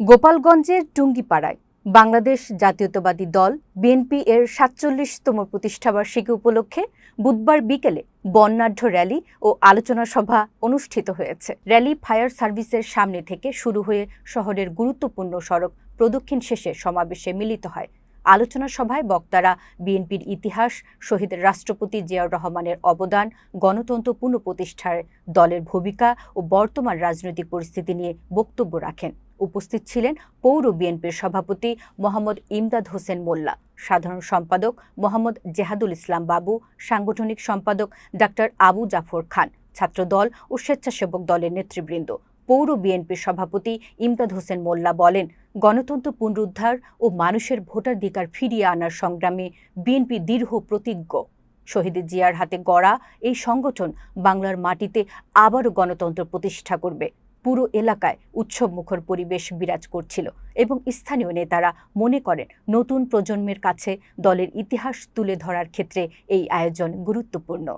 গোপালগঞ্জের টুঙ্গিপাড়ায় বাংলাদেশ জাতীয়তাবাদী দল বিএনপি এর সাতচল্লিশতম প্রতিষ্ঠাবার্ষিকী উপলক্ষে বুধবার বিকেলে বর্ণাঢ্য র্যালি ও আলোচনা সভা অনুষ্ঠিত হয়েছে। র্যালি ফায়ার সার্ভিসের সামনে থেকে শুরু হয়ে শহরের গুরুত্বপূর্ণ সড়ক প্রদক্ষিণ শেষে সমাবেশে মিলিত হয়। আলোচনা সভায় বক্তারা বিএনপির ইতিহাস, শহীদ রাষ্ট্রপতি জিয়াউর রহমানের অবদান, গণতন্ত্র পুনঃপ্রতিষ্ঠায় দলের ভূমিকা ও বর্তমান রাজনৈতিক পরিস্থিতি নিয়ে বক্তব্য রাখেন। উপস্থিত ছিলেন পৌর বিএনপির সভাপতি মোহাম্মদ ইমদাদ হোসেন মোল্লা, সাধারণ সম্পাদক মোহাম্মদ জেহাদুল ইসলাম বাবু, সাংগঠনিক সম্পাদক ডাক্তার আবু জাফর খান, ছাত্রদল ও স্বেচ্ছাসেবক দলের নেতৃবৃন্দ। পৌর বিএনপির সভাপতি ইমদাদ হোসেন মোল্লা বলেন, গণতন্ত্র পুনরুদ্ধার ও মানুষের ভোটাধিকার ফিরিয়ে আনার সংগ্রামে বিএনপি দীর্ঘ প্রতিজ্ঞ। শহীদ জিয়ার হাতে গড়া এই সংগঠন বাংলার মাটিতে আবারও গণতন্ত্র প্রতিষ্ঠা করবে। পুরো এলাকায় উৎসব মুখর পরিবেশ বিরাজ করছিল এবং স্থানীয় নেতারা মনে করেন নতুন প্রজন্মের কাছে দলের ইতিহাস তুলে ধরার ক্ষেত্রে এই আয়োজন গুরুত্বপূর্ণ।